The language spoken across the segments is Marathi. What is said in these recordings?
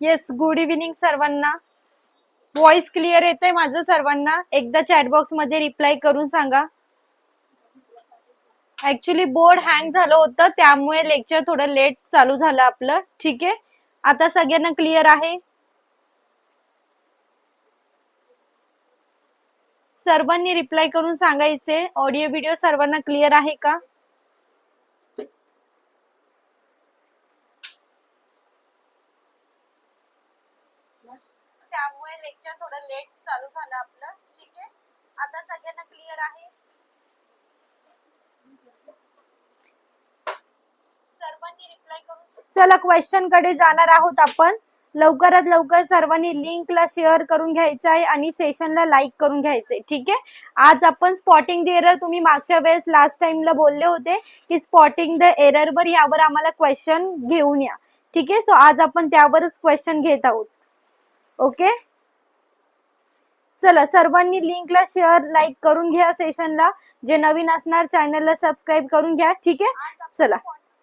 येस गुड इव्हिनिंग सर्वांना. व्हॉइस क्लिअर येतंय माझं सर्वांना. एकदा चॅटबॉक्समध्ये रिप्लाय करून सांगा. ऍक्च्युली बोर्ड हँग झालं होतं त्यामुळे लेक्चर थोडं लेट चालू झालं आपलं. ठीक आहे? आता सगळ्यांना क्लिअर आहे? सर्वांनी रिप्लाय करून सांगायचे. ऑडिओ व्हिडिओ सर्वांना क्लिअर आहे का? त्यामुळे लेक्चर थोडं लेट चालू झालं आपलं. ठीक आहे? आता सगळ्यांना क्लिअर आहे? सर्वांनी रिप्लाय करून चला क्वेश्चनकडे जाणार आहोत आपण. लवकरात लवकर सर्वांनी लिंकला शेअर करून घ्यायचं आहे आणि सेशनला लाईक करून घ्यायचंय ठीक आहे? आज आपण स्पॉटिंग द एरर तुम्ही मागच्या वेळेस लास्ट टाइमला बोलले होते की स्पॉटिंग द एरर वर यावर आम्हाला क्वेश्चन घेऊन या. ठीक आहे? सो आज आपण त्यावरच क्वेश्चन घेत आहोत. ओके? चला सर्वांनी लिंकला शेअर लाईक करून घ्या सेशनला जे नवीन असणार चॅनलला सबस्क्राईब करून घ्या ठीक आहे? चला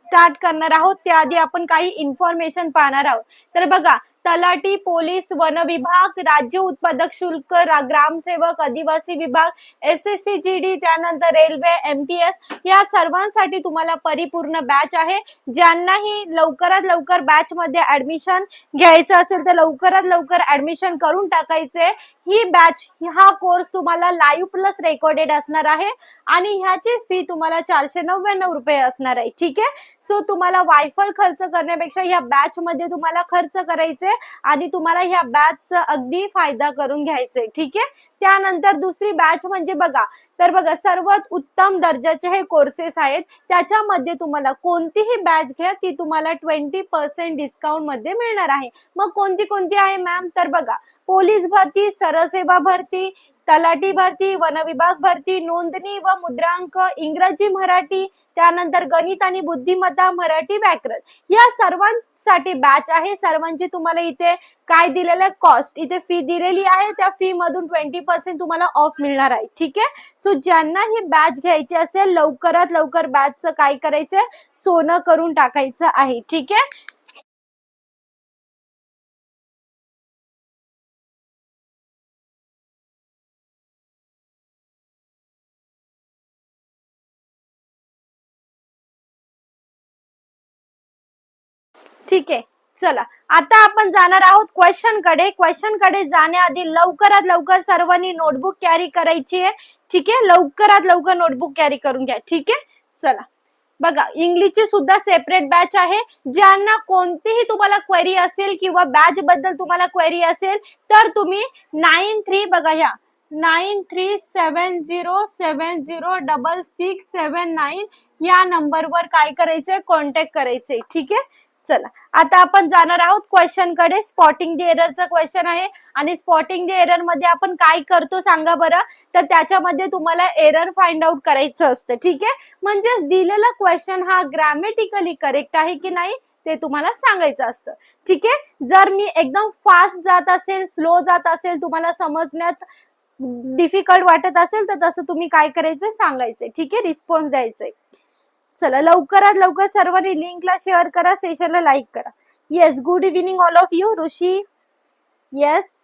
स्टार्ट करणार आहोत. त्याआधी आपण काही इन्फॉर्मेशन पाहणार आहोत. तर बघा तलाठी पोलीस वन विभाग राज्य उत्पादक शुल्क ग्रामसेवक आदिवासी विभाग S S C G D त्यानंतर रेल्वे एम टी एस या सर्वांसाठी तुम्हाला परिपूर्ण बॅच आहे. ज्यांनाही लवकरात लवकर बॅच मध्ये ऍडमिशन घ्यायचं असेल तर लवकरात लवकर ऍडमिशन करून टाकायचे. ही बॅच हा कोर्स तुम्हाला लाईव्ह प्लस रेकॉर्डेड असणार आहे. आणि ह्याची फी तुम्हाला चारशे नव्याण्णव रुपये असणार आहे. ठीक आहे? सो तुम्हाला वायफळ खर्च करण्यापेक्षा ह्या बॅच मध्ये तुम्हाला खर्च करायचे आणि तुम्हाला ह्या बॅचचा अगदी फायदा करून घ्यायचे. ठीक आहे? त्यानंतर दुसरी बॅच म्हणजे बघा तर बघा सर्वात उत्तम दर्जाचे हे कोर्सेस आहेत. त्याच्यामध्ये तुम्हाला कोणतीही बॅच घ्या ती तुम्हाला ट्वेंटी पर्सेंट डिस्काउंटमध्ये मिळणार आहे. मग कोणती कोणती आहे मॅम तर बघा पोलीस भरती सरसेवा भरती तलाठी भरती वन विभाग भरती नोंदणी व मुद्रांक इंग्रजी मराठी त्यानंतर गणित आणि बुद्धिमत्ता मराठी व्याकरण. या सर्वांसाठी बॅच आहे. सर्वांची तुम्हाला इथे काय दिलेलं आहे? कॉस्ट इथे फी दिलेली आहे. त्या फी मधून ट्वेंटी पर्सेंट तुम्हाला ऑफ मिळणार आहे. ठीक आहे? सो ज्यांना ही बॅच घ्यायची असेल लवकरात लवकर बॅचचं काय करायचंय? सोनं करून टाकायचं आहे. ठीक आहे? ठीक आहे चला. आता आपण जाणार आहोत क्वेश्चनकडे. क्वेश्चनकडे जाण्याआधी लवकरात लवकर सर्वांनी नोटबुक कॅरी करायची आहे. ठीक आहे लवकरात लवकर नोटबुक कॅरी करून घ्या. ठीक आहे चला. बघा इंग्लिशची सुद्धा सेपरेट बॅच आहे. ज्यांना कोणतीही तुम्हाला क्वेरी असेल किंवा बॅच बद्दल तुम्हाला क्वेरी असेल तर तुम्ही नाईन थ्री बघा ह्या. Nine three seven zero seven zero double six seven nine या नंबरवर काय करायचंय? कॉन्टॅक्ट करायचंय. ठीक आहे? चला. आता आपण जाणार आहोत क्वेश्चनकडे. स्पॉटिंग द एररचा क्वेश्चन आहे. आणि स्पॉटिंग द एररमध्ये आपण काय करतो सांगा बरं. तर त्याच्यामध्ये तुम्हाला एरर फाइंड आउट करायचं असतं. ठीक आहे? म्हणजे दिलेला क्वेश्चन हा ग्रॅमेटिकली करेक्ट आहे की नाही ते तुम्हाला सांगायचं असतं. ठीक आहे? जर मी एकदम फास्ट जात असेल स्लो जात असेल तुम्हाला समजण्यात डिफिकल्ट वाटत असेल तर तसं तुम्ही काय करायचंय? सांगायचंय. ठीक आहे? रिस्पॉन्स द्यायचंय. चला लवकरात लवकर सर्वांनी लिंकला शेअर करा सेशनला लाईक करा. Yes good evening all of you Rishi. Yes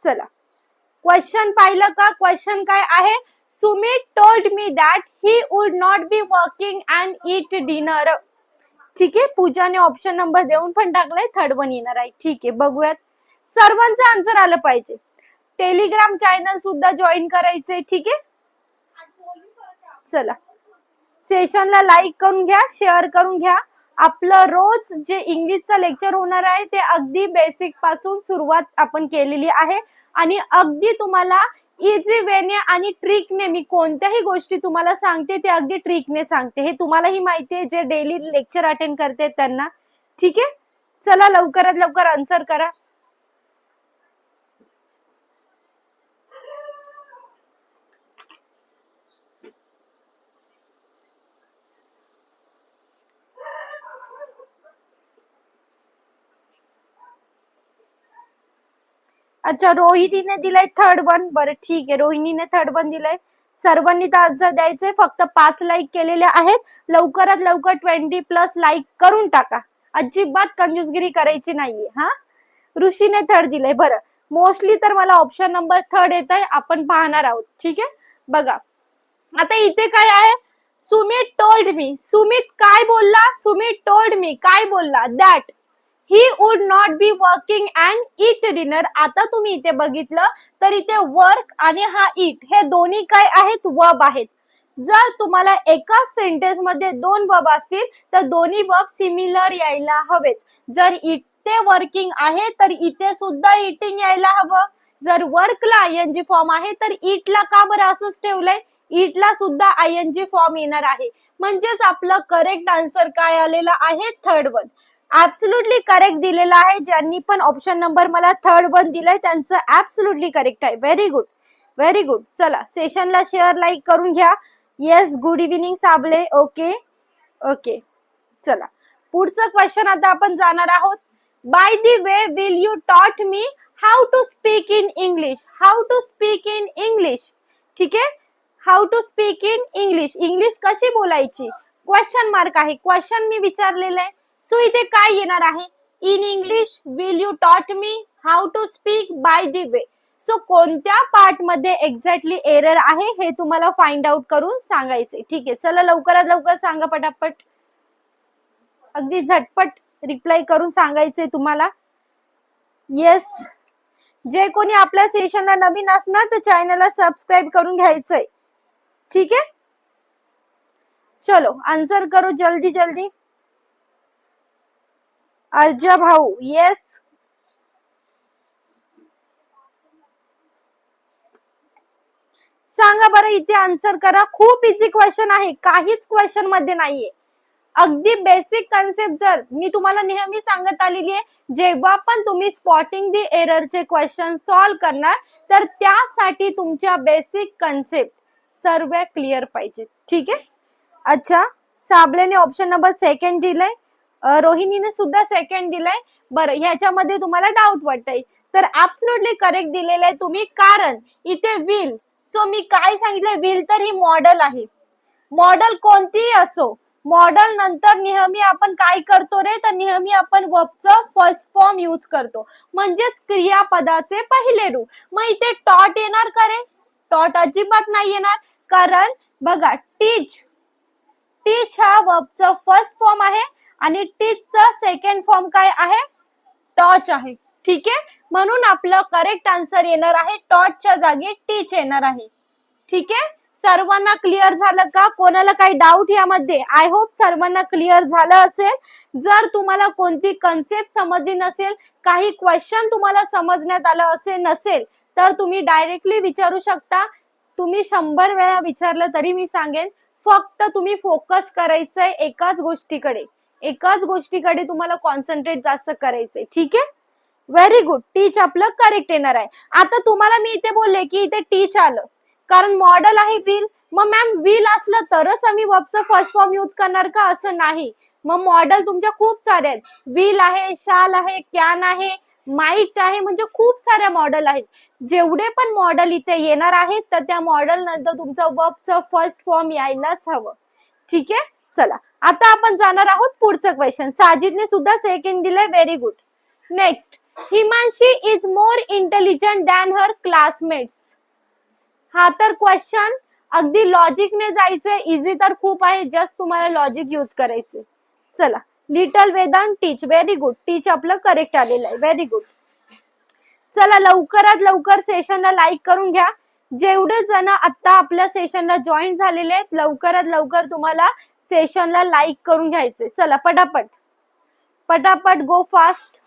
चला. क्वेश्चन पाहिलं का? क्वेश्चन काय आहे? Sumit told me that he would not be working and it dinner ठीक आहे पूजाने ऑप्शन नंबर देऊन पण टाकलाय थर्ड वन येणार आहे. ठीक आहे बघूयात. सर्वांचं आन्सर आलं पाहिजे. टेलिग्राम चॅनल सुद्धा जॉईन करायचंय ठीक आहे? चला. सेशनला लाईक करून घ्या शेअर करून घ्या. आपलं रोज जे इंग्लिशचं लेक्चर होणार आहे ते अगदी बेसिकपासून सुरुवात आपण केलेली आहे. आणि अगदी तुम्हाला इझी वेने आणि ट्रिकने मी कोणत्याही गोष्टी तुम्हाला सांगते ते अगदी ट्रिकने सांगते. हे तुम्हालाही माहिती आहे जे डेली लेक्चर अटेंड करते त्यांना. ठीक आहे? चला लवकरात लवकर आन्सर करा. अच्छा रोहिणीने दिलाय थर्ड वन बरं ठीक आहे. रोहिणीने थर्ड वन दिलाय. सर्वांनी तर आन्सर द्यायचे फक्त पाच लाईक केलेले आहेत. लवकरात लवकर ट्वेंटी प्लस लाईक करून टाका. अजिबात कंजूसगिरी करायची नाहीये हा? ऋषीने थर्ड दिलंय. बरं. मोस्टली तर मला ऑप्शन नंबर थर्ड येत आहे आपण पाहणार आहोत. ठीक आहे? बघा. आता इथे काय आहे? सुमित टोल्ड मी सुमित काय बोलला? सुमित टोल्ड मी काय बोलला? That he would not be working and it dinner आता तुम्ही इथे बघितलं तर इथे वर्क आणि हा इट हे दोन्ही काय आहेत? वब आहेत. जर तुम्हाला एकाच सेंटेन्समध्ये दोन वब असतील तर दोन्ही वब सिमिलर यायला हवेत. जर इथे वर्किंग आहे तर इथे सुद्धा इटिंग यायला हवं. जर वर्कला आय एन जी फॉर्म आहे तर इटला का बरं असंच ठेवलंय? इटला सुद्धा आय एन जी फॉर्म येणार आहे. म्हणजेच आपलं करेक्ट आन्सर काय आलेलं आहे? थर्ड वन ऍब्सोल्युटली करेक्ट दिलेला आहे. ज्यांनी पण ऑप्शन नंबर मला थर्ड वन दिलाय त्यांचं ऍब्सोल्युटली करेक्ट आहे. व्हेरी गुड व्हेरी गुड चला सेशनला शेअर लाईक करून घ्या. Yes good evening Sable. Okay okay चला. पुढचं क्वेश्चन आता आपण जाणार आहोत. By the way will you taught me how to speak in English how to speak in English ठीक आहे? How to speak in English English कशी बोलायची? क्वेश्चन मार्क आहे. क्वेश्चन मी विचारलेलं आहे. सो इथे काय येणार आहे? In English will you taught me how to speak by the way so कोणत्या पार्टमध्ये एक्झॅक्टली एरर आहे हे तुम्हाला फाइंड आउट करून सांगायचे ठीक आहे चला लवकरात लवकर सांगा पटापट. अगदी झटपट रिप्लाय करून सांगायचे तुम्हाला. येस जे कोणी आपल्या सेशनला नवीन असणार तर चॅनलला सबस्क्राईब करून घ्यायचंय. ठीक आहे? चलो आन्सर करू जल्दी जल्दी. अर्जा भाऊ येस सांगा बरं इथे आन्सर करा. खूप इझी क्वेश्चन आहे. काहीच क्वेश्चनमध्ये नाहीये. अगदी बेसिक कन्सेप्ट जर मी तुम्हाला नेहमी सांगत आलेली आहे जेव्हा पण तुम्ही स्पॉटिंग दी एररचे क्वेश्चन सॉल्व्ह करणार तर त्यासाठी तुमच्या बेसिक कन्सेप्ट सर्व क्लिअर पाहिजे ठीक आहे? अच्छा साबळेने ऑप्शन नंबर सेकंड दिलंय. रोहिणीने सुद्धा सेकंड दिलंय. बरं ह्याच्यामध्ये तुम्हाला डाऊट वाटतंय. तर ऍब्सोल्युटली करेक्ट दिलेलं आहे तुम्ही. कारण इथे विल सो मी काय सांगितलं विल तर ही मॉडेल आहे. मॉडेल कोणतीही असो मॉडेल नंतर नेहमी आपण काय करतो रे? तर नेहमी आपण वर्बचं फर्स्ट फॉर्म यूज करतो. म्हणजेच क्रियापदाचे पहिले रूप. मग इथे टॉट येणार का रे? टॉट अजिबात नाही येणार. कारण बघा टीच टीच हा वर्बचा फर्स्ट फॉर्म आहे आणि टीचचा सेकंड फॉर्म काय आहे? टॉच आहे. ठीक आहे? म्हणून आपलं करेक्ट आन्सर येणार आहे. टॉचच्या जागी टीच येणार आहे. ठीक आहे? सर्वांना क्लिअर झालं का? कोणाला काही डाऊट यामध्ये? आय होप सर्वांना क्लिअर झालं असेल. जर तुम्हाला कोणती कन्सेप्ट समजली नसेल काही क्वेश्चन तुम्हाला समजण्यात आलं असेल नसेल तर तुम्ही डायरेक्टली विचारू शकता. तुम्ही शंभर वेळा विचारलं तरी मी सांगेन. फक्त तुम्ही फोकस करायचंय एकाच गोष्टीकडे. एकाच गोष्टीकडे तुम्हाला कॉन्सन्ट्रेट जास्त करायचंय. ठीक आहे? व्हेरी गुड टीच आपलं करेक्ट येणार आहे. आता तुम्हाला मी इथे बोलले की इथे टीच आलं. कारण मॉडेल आहे विल मग मॅम विल असलं तरच आम्ही वर्कचं फर्स्ट फॉर्म यूज करणार का? असं नाही. मग मॉडेल तुमच्या खूप सारे आहेत. विल आहे शाल आहे कॅन आहे माईट आहे म्हणजे खूप साऱ्या मॉडेल आहेत. जेवढे पण मॉडेल इथे येणार आहेत तर त्या मॉडेल नंतर तुमचं वर्कचं फर्स्ट फॉर्म यायलाच हवं. ठीक आहे? चला. आता आपण जाणार आहोत पुढचं क्वेश्चन साजिदने सुद्धा सेकंड दिलंय. Very good next Himanshi is more intelligent than her classmates हा तर क्वेश्चन अगदी लॉजिकने जायचंय. इझी तर खूप आहे. जस्ट तुम्हाला लॉजिक यूज करायचे चला. Little Vedant teach very good teach आपलं करेक्ट आलेलं आहे. व्हेरी गुड चला लवकरात लवकर सेशनला लाईक करून घ्या. जेवढे जण आता आपल्या सेशनला जॉईन झालेले आहेत लवकरात लवकर तुम्हाला सेशनला लाईक करून घ्यायचे चला पटापट. पटापट गो फास्ट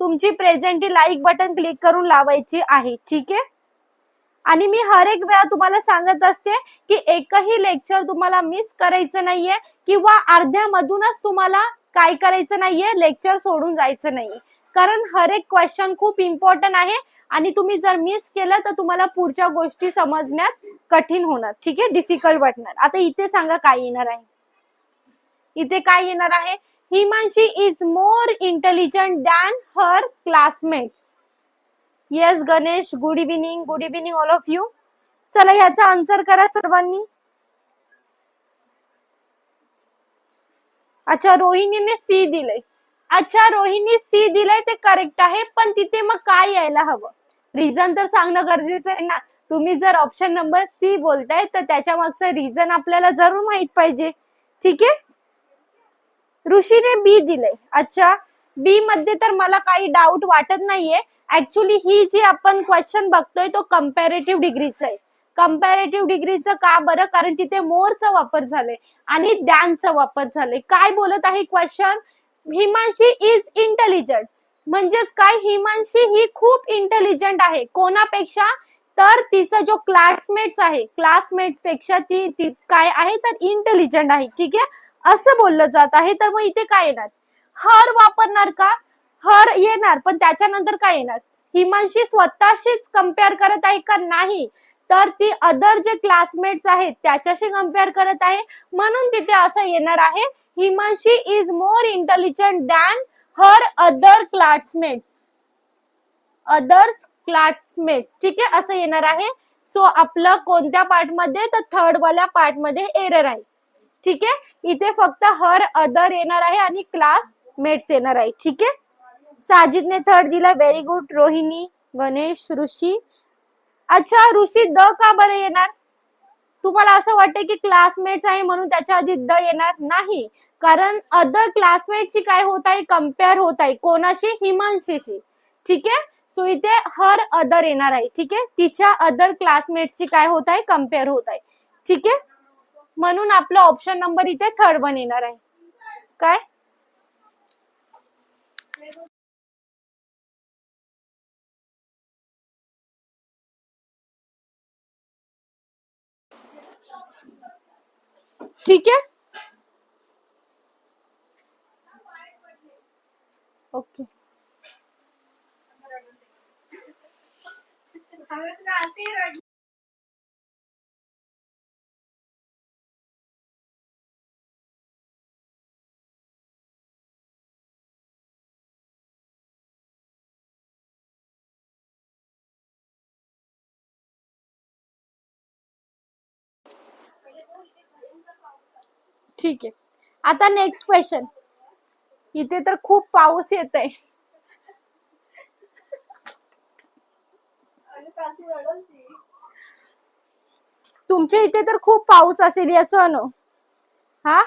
तुमची प्रेझेंटी लाईक बटन क्लिक करून लावायची आहे. ठीक आहे? आणि मी हर एक वेळा तुम्हाला सांगत असते की एकही लेक्चर तुम्हाला मिस करायचं नाहीये किंवा अर्ध्यामधूनच तुम्हाला काय करायचं नाहीये लेक्चर सोडून जायचं नाहीये कारण हर एक क्वेश्चन खूप इम्पॉर्टंट आहे आणि तुम्ही जर मिस केलं तर तुम्हाला पुढच्या गोष्टी समजण्यात कठीण होणार. ठीक आहे? डिफिकल्ट वाटणार. आता इथे सांगा काय येणार आहे. इथे काय येणार आहे? Himanshi is more intelligent than her classmates yes Ganesh good evening good evening all of you चला याचा आन्सर करा सर्वांनी. अच्छा रोहिणीने सी दिलंय. अच्छा रोहिणी सी दिलंय ते करेक्ट आहे पण तिथे मग काय यायला हवं? रिझन तर सांगणं गरजेचं आहे ना. तुम्ही जर ऑप्शन नंबर सी बोलताय तर त्याच्या मागचं रिझन आपल्याला जरूर माहीत पाहिजे. ठीक आहे? ऋषीने बी दिलंय. अच्छा बी मध्ये तर मला काही डाऊट वाटत नाहीये. ऍक्च्युली ही जी आपण क्वेश्चन बघतोय तो कम्पॅरेटिव्ह डिग्रीचा आहे. कम्पॅरेटिव्ह डिग्रीचं का बरं? कारण तिथे मोरचा वापर झालाय आणि दॅनचा वापर झालाय. काय बोलत आहे क्वेश्चन हिमांशी इज इंटेलिजंट म्हणजेच काय? हिमांशी ही खूप इंटेलिजंट आहे. कोणापेक्षा? तर तिचा जो क्लासमेट्स आहे क्लासमेट्सपेक्षा ती ती काय आहे? तर इंटेलिजंट आहे. ठीक आहे? असं बोललं जात आहे. तर मग इथे काय येणार? हर वापरणार का? हर येणार. पण त्याच्यानंतर काय येणार? हिमांशी स्वतःशीच कंपेअर करत आहे का? नाही. तर ती अदर जे क्लासमेट्स आहेत त्याच्याशी कंपेअर करत आहे. म्हणून तिथे असं येणार आहे Himanshi is more intelligent than her other classmates others classmates ठीक आहे असं येणार आहे. सो आपलं कोणत्या पार्टमध्ये तर थर्ड वाल्या पार्ट एरर आहे. ठीक आहे? इथे फक्त हर अदर येणार आहे आणि क्लासमेट्स येणार आहे. ठीक आहे? साजिदने थर्ड दिला. Very good Rohini Ganesh Rishi. अच्छा ऋषी द का बरं येणार? तुम्हाला असं वाटतं की क्लासमेट्स आहे म्हणून त्याच्या आधी द येणार? नाही. कारण अदर क्लासमेटशी काय होत आहे कंपेअर होत आहे. कोणाशी? हिमांशीशी. ठीक आहे? सो इथे हर अदर येणार आहे. ठीक आहे? तिच्या अदर क्लासमेटशी काय होत आहे कंपेअर होत आहे. ठीक आहे? म्हणून आपलं ऑप्शन नंबर इथे थर्ड वन येणार आहे. काय? ठीक है ओके. ठीक आहे. आता नेक्स्ट क्वेश्चन इथे तर खूप पाऊस येत आहे तुमच्या इथे तर खूप पाऊस असेल असं अनु हा?